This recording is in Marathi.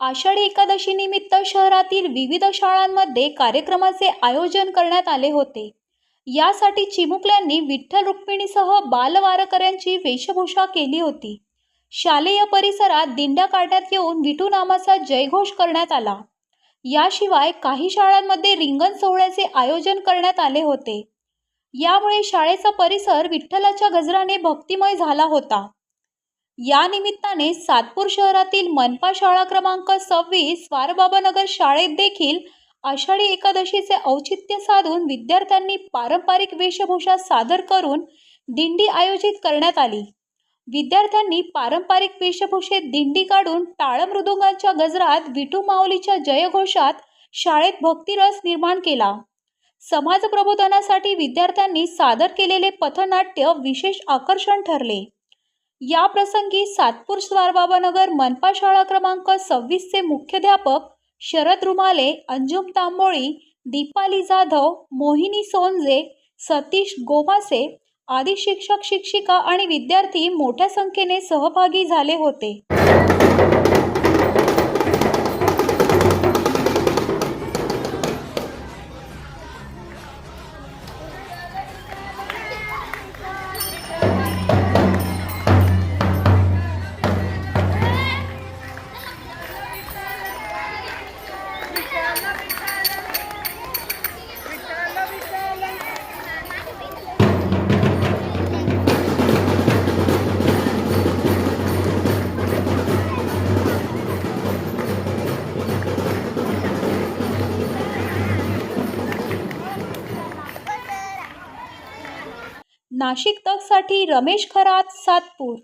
आषाढी एकादशी निमित्त शहरातील विविध शाळांमध्ये कार्यक्रमाचे आयोजन करण्यात आले होते. यासाठी चिमुकल्यांनी विठ्ठल रुक्मिणीसह बालवारकऱ्यांची वेशभूषा केली होती. शालेय परिसरात दिंड्या काढण्यात येऊन विठू नामाचा जयघोष करण्यात आला. याशिवाय काही शाळांमध्ये रिंगण सोहळ्याचे आयोजन करण्यात आले होते. यामुळे शाळेचा परिसर विठ्ठलाच्या गजराने भक्तिमय झाला होता. या निमित्ताने सातपूर शहरातील मनपा शाळा क्रमांक सव्वीस वारबाबानगर शाळेत देखील आषाढी एकादशीचे औचित्य साधून विद्यार्थ्यांनी पारंपरिक वेशभूषा सादर करून दिंडी आयोजित करण्यात आली. विद्यार्थ्यांनी पारंपरिक वेशभूषेत दिंडी काढून टाळमृदुंगांच्या गजरात विठू माऊलीच्या जयघोषात शाळेत भक्तिरस निर्माण केला. समाज प्रबोधनासाठी विद्यार्थ्यांनी सादर केलेले पथनाट्य विशेष आकर्षण ठरले. या प्रसंगी सातपूर स्वारबाबानगर मनपा शाळा क्रमांक सव्वीसचे मुख्याध्यापक शरद रुमाले अंजुम तांबोळी दीपाली जाधव मोहिनी सोनजे सतीश गोमासे आदी शिक्षक शिक्षिका आणि विद्यार्थी मोठ्या संख्येने सहभागी झाले होते. नाशिक तकसाठी रमेश खरात सातपूर